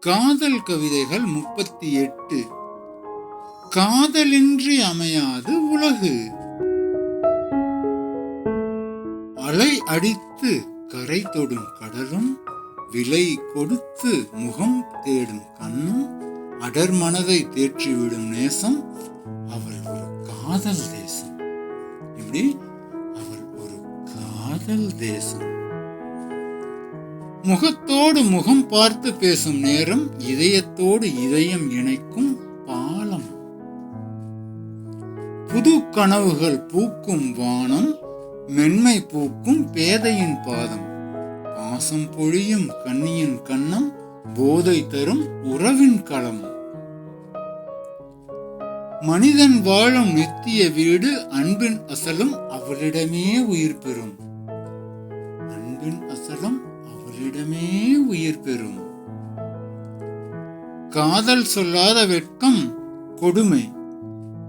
காதல் கவிதைகள் முப்பத்தி எட்டு. காதலின்றி அமையாது உலகு. அலை அடித்து கரை தொடும் கடலும் விலை கொடுத்து முகம் தேடும் கண்ணும் அடர் மனதை தேற்றிவிடும் நேசம் அவள் ஒரு காதல் தேசம். இப்படி அவள் ஒரு காதல் தேசம். முகத்தோடு முகம் பார்த்து பேசும் நேரம் இதயத்தோடு இதயம் இணைக்கும் பாலம். புது கனவுகள் பூக்கும் வானம் மென்மை பூக்கும் பேதையின் பாதம். பாசம் பொழியும் கண்ணியின் கண்ணம் போதை தரும் உறவின் களம். மனிதன் வாழும் நித்திய வீடு அன்பின் அசலும் அவளிடமே உயிர் பெறும். அன்பின் அசலும் அவளிடமே உயிர் பெறும். காதல் சொல்லாத வெட்கம் கொடுமை.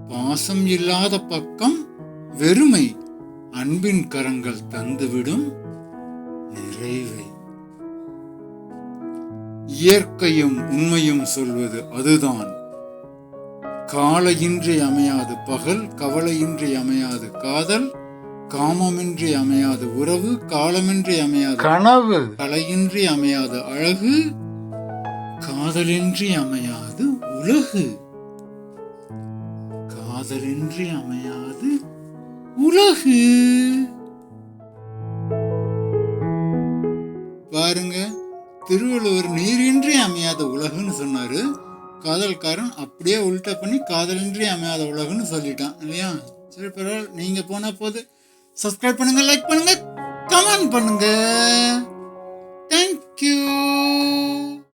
பாசம் இல்லாத பக்கம் வெறுமை. அன்பின் கரங்கள் தந்துவிடும் நிறைவை. இயற்கையும் உண்மையும் சொல்வது அதுதான். காலையின்றி அமையாது பகல் கவலையின்றி அமையாது காதல். காமமின்றி அமையாது உறவு காலமின்றி அமையாது கனவு. கலையின்றி அமையாது அழகு காதலின்றி அமையாது உலகு. காதலின்றி அமையாது உலகு. பாருங்க திருவள்ளுவர் நீரின்றி அமையாத உலகுன்னு சொன்னாரு. காதல்காரன் அப்படியே உல்டா பண்ணி காதலின்றி அமையாத உலகுன்னு சொல்லிட்டான் இல்லையா? சரி பரவாயில்ல நீங்க போனா போது சப்ஸ்கிரைப் பண்ணுங்க லைக் பண்ணுங்க கமெண்ட் பண்ணுங்க.